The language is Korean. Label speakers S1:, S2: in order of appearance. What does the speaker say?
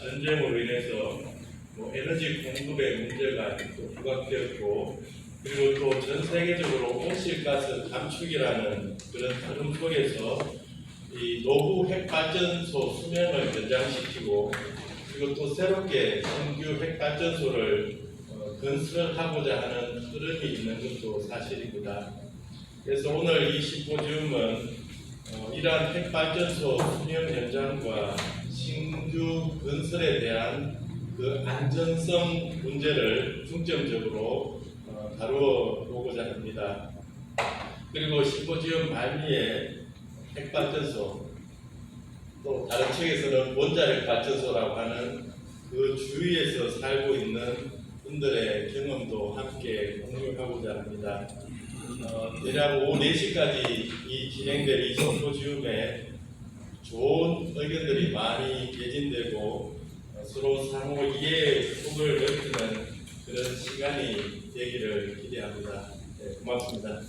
S1: 전쟁으로 인해서 뭐 에너지 공급의 문제가 또 부각되었고 그리고 또 전 세계적으로 온실가스 감축이라는 그런 흐름 속에서 이 노후 핵발전소 수명을 연장시키고 그리고 또 새롭게 신규 핵발전소를 어, 건설하고자 하는 흐름이 있는 것도 사실입니다. 그래서 오늘 이 심포지움은 어, 이러한 핵발전소 수명 연장과 신규 건설에 대한 그 안전성 문제를 중점적으로 어, 다루어 보고자 합니다. 그리고 심포지움 말미에 핵발전소 또 다른 책에서는 원자력 발전소라고 하는 그 주위에서 살고 있는 분들의 경험도 함께 공유하고자 합니다. 어, 대략 오후 4시까지 이 진행될 이 심포지움에 좋은 의견들이 많이 개진되고 어, 서로 상호 이해의 폭을 넓히는 그런 시간이 되기를 기대합니다. 네, 고맙습니다.